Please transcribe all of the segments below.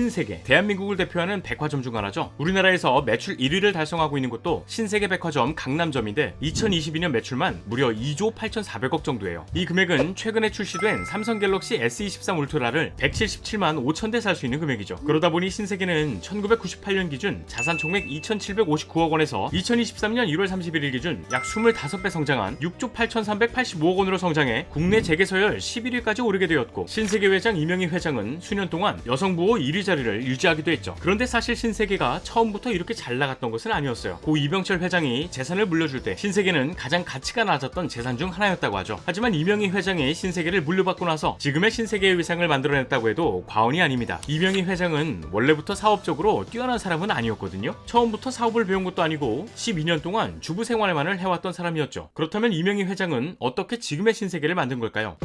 신세계 대한민국을 대표하는 백화점 중 하나죠. 우리나라에서 매출 1위를 달성하고 있는 곳도 신세계 백화점 강남점인데 2022년 매출만 무려 2조 8,400억 정도예요. 이 금액은 최근에 출시된 삼성 갤럭시 S23 울트라를 177만 5천 대 살 수 있는 금액이죠. 그러다 보니 신세계는 1998년 기준 자산 총액 2,759억 원에서 2023년 1월 31일 기준 약 25배 성장한 6조 8,385억 원으로 성장해 국내 재계 서열 11위까지 오르게 되었고 신세계 회장 이명희 회장은 수년 동안 여성부호 1위 자리를 유지하기도 했죠. 그런데 사실 신세계가 처음부터 이렇게 잘 나갔던 것은 아니었어요. 고 이병철 회장이 재산을 물려줄 때 신세계는 가장 가치가 낮았던 재산 중 하나였다고 하죠. 하지만 이명희 회장이 신세계를 물려받고 나서 지금의 신세계의 위상을 만들어냈다고 해도 과언이 아닙니다. 이명희 회장은 원래부터 사업적으로 뛰어난 사람은 아니었거든요. 처음부터 사업을 배운 것도 아니고 12년 동안 주부 생활만을 해왔던 사람이었죠. 그렇다면 이명희 회장은 어떻게 지금의 신세계를 만든 걸까요?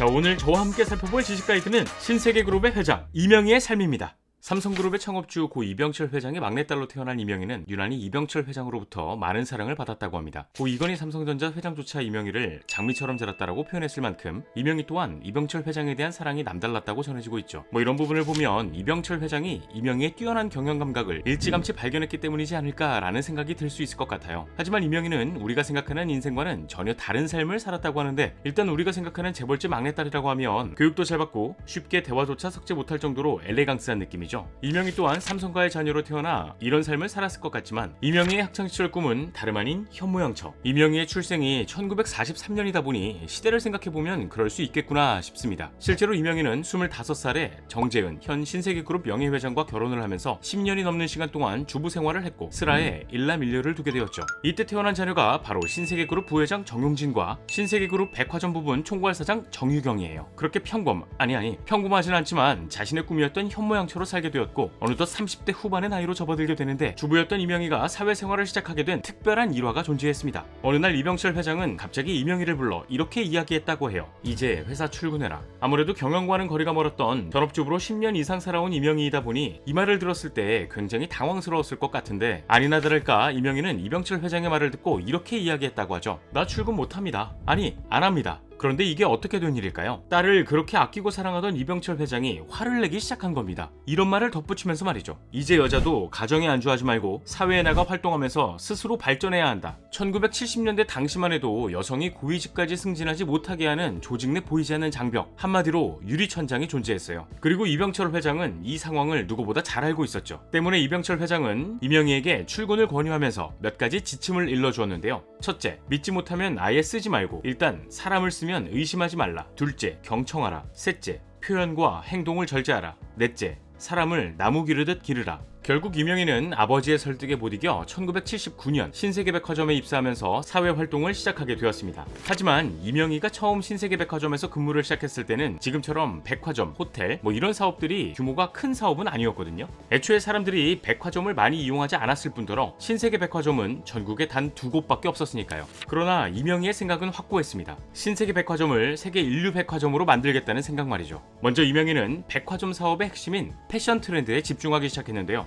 자 오늘 저와 함께 살펴볼 지식 가이드는 신세계 그룹의 회장 이명희의 삶입니다. 삼성그룹의 창업주 고 이병철 회장의 막내딸로 태어난 이명희는 유난히 이병철 회장으로부터 많은 사랑을 받았다고 합니다. 고 이건희 삼성전자 회장조차 이명희를 장미처럼 자랐다라고 표현했을 만큼 이명희 또한 이병철 회장에 대한 사랑이 남달랐다고 전해지고 있죠. 뭐 이런 부분을 보면 이병철 회장이 이명희의 뛰어난 경영 감각을 일찌감치 발견했기 때문이지 않을까라는 생각이 들 수 있을 것 같아요. 하지만 이명희는 우리가 생각하는 인생과는 전혀 다른 삶을 살았다고 하는데 일단 우리가 생각하는 재벌집 막내딸이라고 하면 교육도 잘 받고 쉽게 대화조차 섞지 못할 정도로 엘레강스한 느낌이죠. 이명희 또한 삼성가의 자녀로 태어나 이런 삶을 살았을 것 같지만 이명희의 학창시절 꿈은 다름 아닌 현모양처. 이명희의 출생이 1943년이다 보니 시대를 생각해보면 그럴 수 있겠구나 싶습니다. 실제로 이명희는 25살에 정재은 현 신세계그룹 명예회장과 결혼을 하면서 10년이 넘는 시간 동안 주부 생활을 했고 슬하에 일남 일녀를 두게 되었죠. 이때 태어난 자녀가 바로 신세계그룹 부회장 정용진과 신세계그룹 백화점 부분 총괄사장 정유경이에요. 그렇게 평범 아니 아니 평범하진 않지만 자신의 꿈이었던 현모양처로 살게 되었고 어느덧 30대 후반의 나이로 접어들게 되는데 주부였던 이명희가 사회생활을 시작하게 된 특별한 일화가 존재했습니다. 어느 날 이병철 회장은 갑자기 이명희를 불러 이렇게 이야기했다고 해요. 이제 회사 출근해라. 아무래도 경영과는 거리가 멀었던 전업주부로 10년 이상 살아온 이명희이다 보니 이 말을 들었을 때 굉장히 당황스러웠을 것 같은데 아니나 다를까 이명희는 이병철 회장의 말을 듣고 이렇게 이야기했다고 하죠. 나 출근 못합니다. 아니 안 합니다. 그런데 이게 어떻게 된 일일까요? 딸을 그렇게 아끼고 사랑하던 이병철 회장이 화를 내기 시작한 겁니다. 이런 말을 덧붙이면서 말이죠. 이제 여자도 가정에 안주하지 말고 사회에 나가 활동하면서 스스로 발전해야 한다. 1970년대 당시만 해도 여성이 고위직까지 승진하지 못하게 하는 조직 내 보이지 않는 장벽, 한마디로 유리천장이 존재했어요. 그리고 이병철 회장은 이 상황을 누구보다 잘 알고 있었죠. 때문에 이병철 회장은 이명희에게 출근을 권유하면서 몇 가지 지침을 일러주었는데요. 첫째, 믿지 못하면 아예 쓰지 말고 일단 사람을 쓰면 의심하지 말라. 둘째, 경청하라. 셋째, 표현과 행동을 절제하라. 넷째, 사람을 나무 기르듯 기르라. 결국 이명희는 아버지의 설득에 못 이겨 1979년 신세계백화점에 입사하면서 사회 활동을 시작하게 되었습니다. 하지만 이명희가 처음 신세계백화점에서 근무를 시작했을 때는 지금처럼 백화점, 호텔 뭐 이런 사업들이 규모가 큰 사업은 아니었거든요. 애초에 사람들이 백화점을 많이 이용하지 않았을 뿐더러 신세계백화점은 전국에 단 두 곳밖에 없었으니까요. 그러나 이명희의 생각은 확고했습니다. 신세계백화점을 세계 인류 백화점으로 만들겠다는 생각 말이죠. 먼저 이명희는 백화점 사업의 핵심인 패션 트렌드에 집중하기 시작했는데요.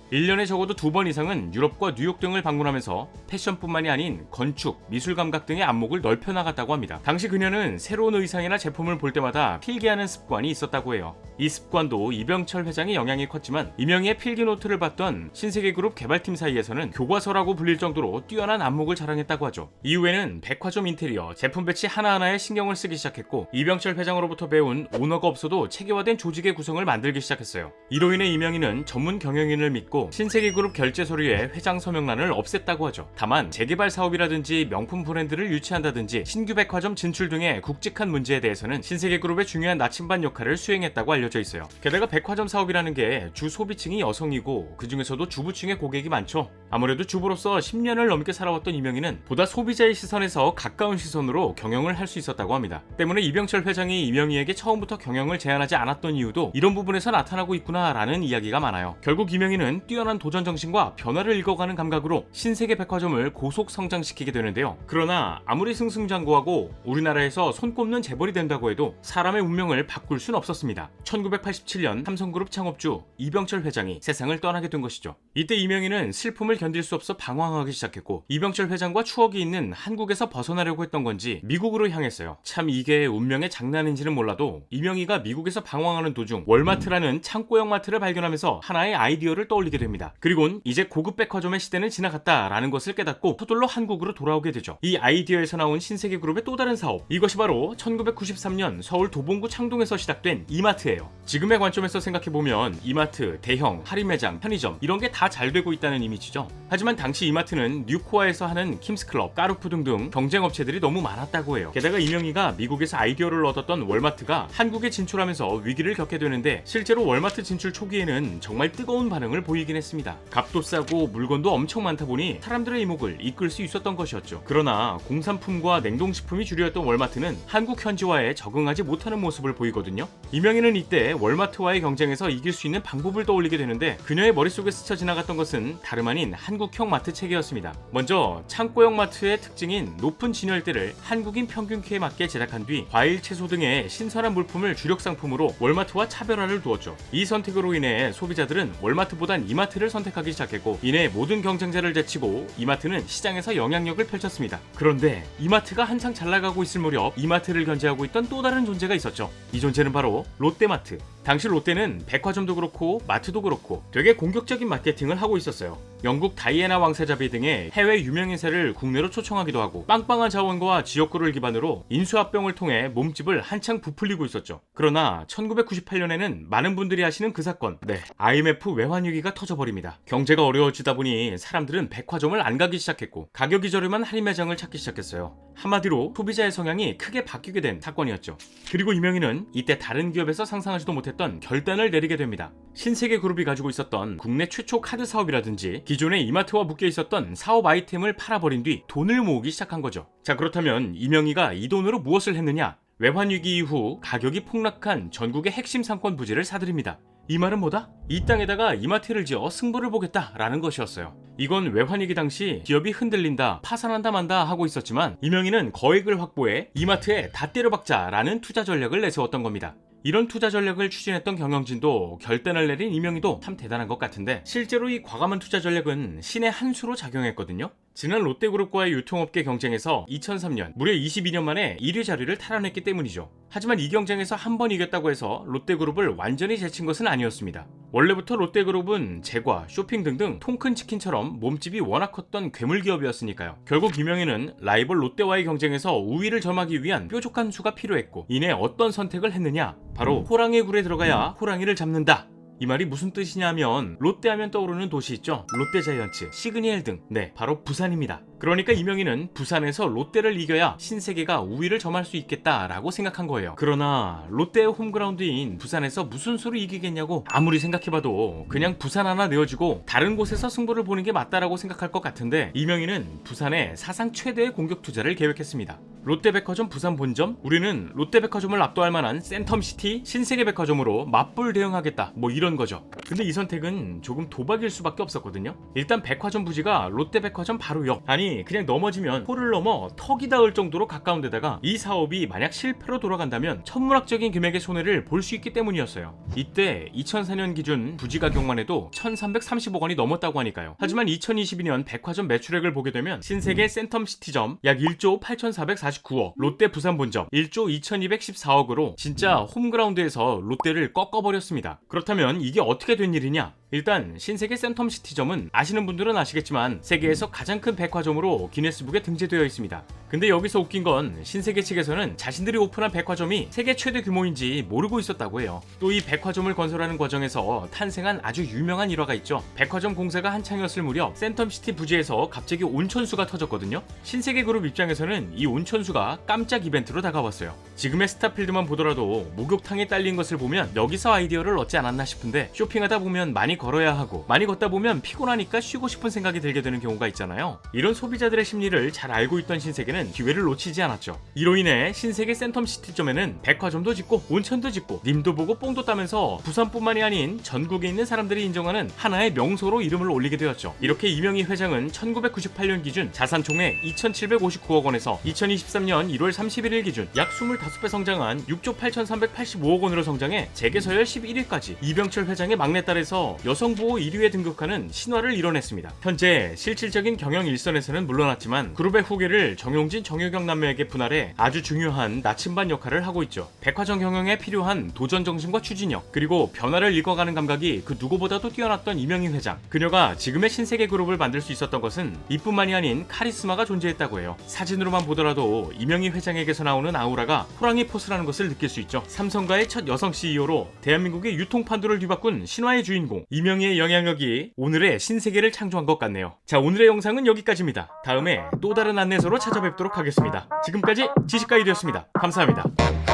1년에 적어도 두 번 이상은 유럽과 뉴욕 등을 방문하면서 패션뿐만이 아닌 건축, 미술 감각 등의 안목을 넓혀 나갔다고 합니다. 당시 그녀는 새로운 의상이나 제품을 볼 때마다 필기하는 습관이 있었다고 해요. 이 습관도 이병철 회장의 영향이 컸지만 이명희의 필기 노트를 봤던 신세계 그룹 개발팀 사이에서는 교과서라고 불릴 정도로 뛰어난 안목을 자랑했다고 하죠. 이후에는 백화점 인테리어, 제품 배치 하나하나에 신경을 쓰기 시작했고 이병철 회장으로부터 배운 오너가 없어도 체계화된 조직의 구성을 만들기 시작했어요. 이로 인해 이명희는 전문 경영인을 믿고 신세계그룹 결제 서류에 회장 서명란을 없앴다고 하죠. 다만 재개발 사업이라든지 명품 브랜드를 유치한다든지 신규 백화점 진출 등의 굵직한 문제에 대해서는 신세계그룹의 중요한 나침반 역할을 수행했다고 알려져 있어요. 게다가 백화점 사업이라는 게 주 소비층이 여성이고 그 중에서도 주부층의 고객이 많죠. 아무래도 주부로서 10년을 넘게 살아왔던 이명희는 보다 소비자의 시선에서 가까운 시선으로 경영을 할 수 있었다고 합니다. 때문에 이병철 회장이 이명희에게 처음부터 경영을 제안하지 않았던 이유도 이런 부분에서 나타나고 있구나라는 이야기가 많아요. 결국 이명희는 뛰어난 도전 정신과 변화를 읽어가는 감각으로 신세계 백화점을 고속 성장시키게 되는데요. 그러나 아무리 승승장구하고 우리나라에서 손꼽는 재벌이 된다고 해도 사람의 운명을 바꿀 순 없었습니다. 1987년 삼성그룹 창업주 이병철 회장이 세상을 떠나게 된 것이죠. 이때 이명희는 슬픔을 견딜 수 없어 방황하기 시작했고 이병철 회장과 추억이 있는 한국에서 벗어나려고 했던 건지 미국으로 향했어요. 참 이게 운명의 장난인지는 몰라도 이명희가 미국에서 방황하는 도중 월마트라는 창고형 마트를 발견하면서 하나의 아이디어를 떠올리게 됩니다. 그리곤 이제 고급 백화점의 시대는 지나갔다라는 것을 깨닫고 서둘러 한국으로 돌아오게 되죠. 이 아이디어에서 나온 신세계 그룹의 또 다른 사업 이것이 바로 1993년 서울 도봉구 창동에서 시작된 이마트예요. 지금의 관점에서 생각해보면 이마트, 대형, 할인 매장, 편의점 이런 게 다 잘 되고 있다는 이미지죠. 하지만 당시 이마트는 뉴코아에서 하는 킴스클럽, 까르푸 등등 경쟁 업체들이 너무 많았다고 해요. 게다가 이명희가 미국에서 아이디어를 얻었던 월마트가 한국에 진출하면서 위기를 겪게 되는데 실제로 월마트 진출 초기에는 정말 뜨거운 반응을 보이 긴 했습니다. 값도 싸고 물건도 엄청 많다 보니 사람들의 이목을 이끌 수 있었던 것이었죠. 그러나 공산품과 냉동식품이 주류였던 월마트는 한국 현지화에 적응하지 못하는 모습을 보이거든요. 이명희는 이때 월마트와의 경쟁에서 이길 수 있는 방법을 떠올리게 되는데 그녀의 머릿속에 스쳐 지나갔던 것은 다름 아닌 한국형 마트 체계였습니다. 먼저 창고형 마트의 특징인 높은 진열대를 한국인 평균 키에 맞게 제작한 뒤 과일, 채소 등의 신선한 물품을 주력 상품으로 월마트와 차별화를 두었죠. 이 선택으로 인해 소비자들은 월마트보단 이마트를 선택하기 시작했고 이내 모든 경쟁자를 제치고 이마트는 시장에서 영향력을 펼쳤습니다. 그런데 이마트가 한창 잘 나가고 있을 무렵 이마트를 견제하고 있던 또 다른 존재가 있었죠. 이 존재는 바로 롯데마트. 당시 롯데는 백화점도 그렇고 마트도 그렇고 되게 공격적인 마케팅을 하고 있었어요. 영국 다이애나 왕세자비 등의 해외 유명 인사를 국내로 초청하기도 하고 빵빵한 자원과 지역구를 기반으로 인수합병을 통해 몸집을 한창 부풀리고 있었죠. 그러나 1998년에는 많은 분들이 아시는 그 사건, 네, IMF 외환 위기가 터져버립니다. 경제가 어려워지다 보니 사람들은 백화점을 안 가기 시작했고 가격이 저렴한 할인 매장을 찾기 시작했어요. 한마디로 소비자의 성향이 크게 바뀌게 된 사건이었죠. 그리고 이명희는 이때 다른 기업에서 상상하지도 못했던 결단을 내리게 됩니다. 신세계 그룹이 가지고 있었던 국내 최초 카드 사업이라든지 기존의 이마트와 묶여 있었던 사업 아이템을 팔아버린 뒤 돈을 모으기 시작한 거죠. 자 그렇다면 이명희가 이 돈으로 무엇을 했느냐? 외환위기 이후 가격이 폭락한 전국의 핵심 상권 부지를 사들입니다. 이 말은 뭐다? 이 땅에다가 이마트를 지어 승부를 보겠다라는 것이었어요. 이건 외환위기 당시 기업이 흔들린다, 파산한다 만다 하고 있었지만 이명희는 거액을 확보해 이마트에 다 때려박자라는 투자 전략을 내세웠던 겁니다. 이런 투자 전략을 추진했던 경영진도 결단을 내린 이명희도 참 대단한 것 같은데 실제로 이 과감한 투자 전략은 신의 한 수로 작용했거든요. 지난 롯데그룹과의 유통업계 경쟁에서 2003년 무려 22년 만에 1위 자리를 탈환했기 때문이죠. 하지만 이 경쟁에서 한 번 이겼다고 해서 롯데그룹을 완전히 제친 것은 아니었습니다. 원래부터 롯데그룹은 제과, 쇼핑 등등 통큰 치킨처럼 몸집이 워낙 컸던 괴물 기업이었으니까요. 결국 이명희는 라이벌 롯데와의 경쟁에서 우위를 점하기 위한 뾰족한 수가 필요했고 이내 어떤 선택을 했느냐? 바로 호랑이 굴에 들어가야 호랑이를 잡는다. 이 말이 무슨 뜻이냐면 롯데 하면 떠오르는 도시 있죠? 롯데 자이언츠, 시그니엘 등. 네, 바로 부산입니다 그러니까 이명희는 부산에서 롯데를 이겨야 신세계가 우위를 점할 수 있겠다라고 생각한 거예요. 그러나 롯데의 홈그라운드인 부산에서 무슨 수로 이기겠냐고 아무리 생각해봐도 그냥 부산 하나 내어주고 다른 곳에서 승부를 보는 게 맞다라고 생각할 것 같은데 이명희는 부산에 사상 최대의 공격 투자를 계획했습니다. 롯데백화점 부산 본점 우리는 롯데백화점을 압도할 만한 센텀시티 신세계백화점으로 맞불 대응하겠다. 뭐 이런 거죠. 근데 이 선택은 조금 도박일 수밖에 없었거든요. 일단 백화점 부지가 롯데백화점 바로 옆 아니 그냥 넘어지면 코를 넘어 턱이 닿을 정도로 가까운 데다가 이 사업이 만약 실패로 돌아간다면 천문학적인 금액의 손해를 볼 수 있기 때문이었어요. 이때 2004년 기준 부지 가격만 해도 1330억 원이 넘었다고 하니까요. 하지만 2022년 백화점 매출액을 보게 되면 신세계 센텀시티점 약 1조 8449억 롯데 부산 본점 1조 2214억으로 진짜 홈그라운드에서 롯데를 꺾어버렸습니다. 그렇다면 이게 어떻게 된 일이냐 일단 신세계 센텀시티점은 아시는 분들은 아시겠지만 세계에서 가장 큰 백화점으로 기네스북에 등재되어 있습니다. 근데 여기서 웃긴 건 신세계 측에서는 자신들이 오픈한 백화점이 세계 최대 규모인지 모르고 있었다고 해요. 또 이 백화점을 건설하는 과정에서 탄생한 아주 유명한 일화가 있죠. 백화점 공사가 한창이었을 무렵 센텀시티 부지에서 갑자기 온천수가 터졌거든요. 신세계 그룹 입장에서는 이 온천수가 깜짝 이벤트로 다가왔어요. 지금의 스타필드만 보더라도 목욕탕에 딸린 것을 보면 여기서 아이디어를 얻지 않았나 싶은데 쇼핑하다 보면 많이 걸어야 하고 많이 걷다 보면 피곤하니까 쉬고 싶은 생각이 들게 되는 경우가 있잖아요. 이런 소비자들의 심리를 잘 알고 있던 신세계는 기회를 놓치지 않았죠. 이로 인해 신세계 센텀 시티점에는 백화점도 짓고 온천도 짓고 님도 보고 뽕도 따면서 부산뿐만이 아닌 전국에 있는 사람들이 인정하는 하나의 명소로 이름을 올리게 되었죠. 이렇게 이명희 회장은 1998년 기준 자산 총액 2,759억 원에서 2023년 1월 31일 기준 약 25배 성장한 6조 8,385억 원으로 성장해 재계서열 11위까지 이병철 회장의 막내딸에서 여성 보호 1위에 등극하는 신화를 이뤄냈습니다. 현재 실질적인 경영 일선에서는 물러났지만 그룹의 후계를 정용진, 정유경 남매에게 분할해 아주 중요한 나침반 역할을 하고 있죠. 백화점 경영에 필요한 도전 정신과 추진력 그리고 변화를 읽어가는 감각이 그 누구보다도 뛰어났던 이명희 회장. 그녀가 지금의 신세계 그룹을 만들 수 있었던 것은 이뿐만이 아닌 카리스마가 존재했다고 해요. 사진으로만 보더라도 이명희 회장에게서 나오는 아우라가 호랑이 포스라는 것을 느낄 수 있죠. 삼성가의 첫 여성 CEO로 대한민국의 유통판도를 뒤바꾼 신화의 주인공 이명희의 영향력이 오늘의 신세계를 창조한 것 같네요. 자 오늘의 영상은 여기까지입니다. 다음에 또 다른 안내서로 찾아뵙도록 하겠습니다. 지금까지 지식가이드였습니다. 감사합니다.